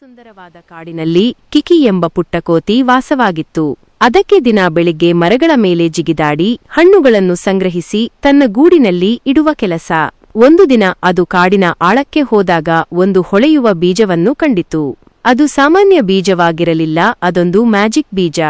ಸುಂದರವಾದ ಕಾಡಿನಲ್ಲಿ ಕಿಕಿ ಎಂಬ ಪುಟ್ಟಕೋತಿ ವಾಸವಾಗಿತ್ತು. ಅದಕ್ಕೆ ದಿನ ಬೆಳಿಗ್ಗೆ ಮರಗಳ ಮೇಲೆ ಜಿಗಿದಾಡಿ ಹಣ್ಣುಗಳನ್ನು ಸಂಗ್ರಹಿಸಿ ತನ್ನ ಗೂಡಿನಲ್ಲಿ ಇಡುವ ಕೆಲಸ. ಒಂದು ದಿನ ಅದು ಕಾಡಿನ ಆಳಕ್ಕೆ ಹೋದಾಗ ಒಂದು ಹೊಳೆಯುವ ಬೀಜವನ್ನು ಕಂಡಿತು. ಅದು ಸಾಮಾನ್ಯ ಬೀಜವಾಗಿರಲಿಲ್ಲ, ಅದೊಂದು ಮ್ಯಾಜಿಕ್ ಬೀಜ.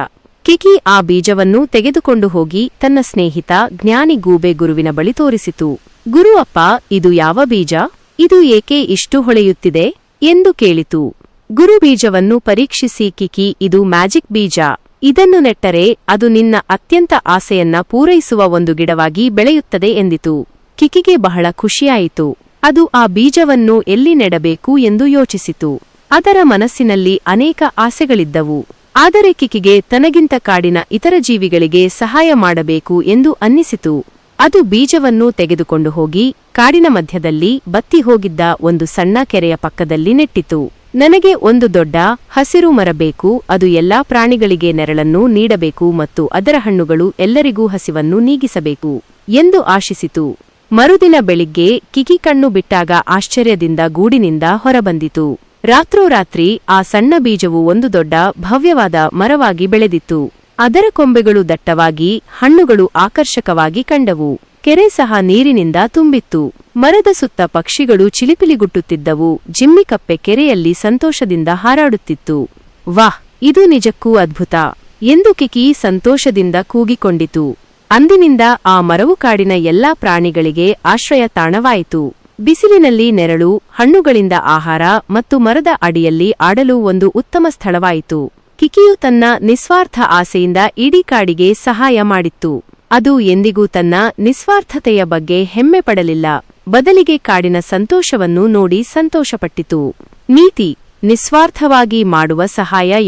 ಕಿಕಿ ಆ ಬೀಜವನ್ನು ತೆಗೆದುಕೊಂಡು ಹೋಗಿ ತನ್ನ ಸ್ನೇಹಿತ ಜ್ಞಾನಿ ಗೂಬೆ ಗುರುವಿನ ಬಳಿ ತೋರಿಸಿತು. ಗುರು ಅಪ್ಪ ಇದು ಯಾವ ಬೀಜ? ಇದು ಏಕೆ ಇಷ್ಟು ಹೊಳೆಯುತ್ತಿದೆ? ಎಂದು ಕೇಳಿತು. ಗುರು ಬೀಜವನ್ನು ಪರೀಕ್ಷಿಸಿ ಕಿಕಿ, ಇದು ಮ್ಯಾಜಿಕ್ ಬೀಜ. ಇದನ್ನು ನೆಟ್ಟರೆ ಅದು ನಿನ್ನ ಅತ್ಯಂತ ಆಸೆಯನ್ನ ಪೂರೈಸುವ ಒಂದು ಗಿಡವಾಗಿ ಬೆಳೆಯುತ್ತದೆ ಎಂದಿತು. ಕಿಕಿಗೆ ಬಹಳ ಖುಷಿಯಾಯಿತು. ಅದು ಆ ಬೀಜವನ್ನು ಎಲ್ಲಿ ನೆಡಬೇಕು ಎಂದು ಯೋಚಿಸಿತು. ಅದರ ಮನಸ್ಸಿನಲ್ಲಿ ಅನೇಕ ಆಸೆಗಳಿದ್ದವು. ಆದರೆ ಕಿಕಿಗೆ ತನಗಿಂತ ಕಾಡಿನ ಇತರ ಜೀವಿಗಳಿಗೆ ಸಹಾಯ ಮಾಡಬೇಕು ಎಂದು ಅನ್ನಿಸಿತು. ಅದು ಬೀಜವನ್ನು ತೆಗೆದುಕೊಂಡು ಹೋಗಿ, ಕಾಡಿನ ಮಧ್ಯದಲ್ಲಿ ಬತ್ತಿ ಹೋಗಿದ್ದ ಒಂದು ಸಣ್ಣ ಕೆರೆಯ ಪಕ್ಕದಲ್ಲಿ ನೆಟ್ಟಿತು. ನನಗೆ ಒಂದು ದೊಡ್ಡ ಹಸಿರು ಮರ ಬೇಕು, ಅದು ಎಲ್ಲಾ ಪ್ರಾಣಿಗಳಿಗೆ ನೆರಳನ್ನು ನೀಡಬೇಕು ಮತ್ತು ಅದರ ಹಣ್ಣುಗಳು ಎಲ್ಲರಿಗೂ ಹಸಿವನ್ನು ನೀಗಿಸಬೇಕು ಎಂದು ಆಶಿಸಿತು. ಮರುದಿನ ಬೆಳಿಗ್ಗೆ ಕಿಕಿ ಕಣ್ಣು ಬಿಟ್ಟಾಗ ಆಶ್ಚರ್ಯದಿಂದ ಗೂಡಿನಿಂದ ಹೊರಬಂದಿತು. ರಾತ್ರೋರಾತ್ರಿ ಆ ಸಣ್ಣ ಬೀಜವು ಒಂದು ದೊಡ್ಡ ಭವ್ಯವಾದ ಮರವಾಗಿ ಬೆಳೆದಿತ್ತು. ಅದರ ಕೊಂಬೆಗಳು ದಟ್ಟವಾಗಿ, ಹಣ್ಣುಗಳು ಆಕರ್ಷಕವಾಗಿ ಕಂಡವು. ಕೆರೆ ಸಹ ನೀರಿನಿಂದ ತುಂಬಿತ್ತು. ಮರದ ಸುತ್ತ ಪಕ್ಷಿಗಳು ಚಿಲಿಪಿಲಿಗುಟ್ಟುತ್ತಿದ್ದವು. ಜಿಮ್ಮಿಕಪ್ಪೆ ಕೆರೆಯಲ್ಲಿ ಸಂತೋಷದಿಂದ ಹಾರಾಡುತ್ತಿತ್ತು. ವಾಹ್, ಇದು ನಿಜಕ್ಕೂ ಅದ್ಭುತ. ಎಂದು ಕಿಕಿ ಸಂತೋಷದಿಂದ ಕೂಗಿಕೊಂಡಿತು. ಅಂದಿನಿಂದ ಆ ಮರವು ಕಾಡಿನ ಎಲ್ಲಾ ಪ್ರಾಣಿಗಳಿಗೆ ಆಶ್ರಯ ತಾಣವಾಯಿತು. ಬಿಸಿಲಿನಲ್ಲಿ ನೆರಳು, ಹಣ್ಣುಗಳಿಂದ ಆಹಾರ ಮತ್ತು ಮರದ ಅಡಿಯಲ್ಲಿ ಆಡಲು ಒಂದು ಉತ್ತಮ ಸ್ಥಳವಾಯಿತು. ಕಿಕಿಯು ತನ್ನ ನಿಸ್ವಾರ್ಥ ಆಸೆಯಿಂದ ಇಡೀ ಕಾಡಿಗೆ ಸಹಾಯ ಮಾಡಿತ್ತು. ಅದು ಎಂದಿಗೂ ತನ್ನ ನಿಸ್ವಾರ್ಥತೆಯ ಬಗ್ಗೆ ಹೆಮ್ಮೆ ಪಡಲಿಲ್ಲ. ಬದಲಿಗೆ ಕಾಡಿನ ಸಂತೋಷವನ್ನು ನೋಡಿ ಸಂತೋಷಪಟ್ಟಿತು. ನೀತಿ, ನಿಸ್ವಾರ್ಥವಾಗಿ ಮಾಡುವ ಸಹಾಯ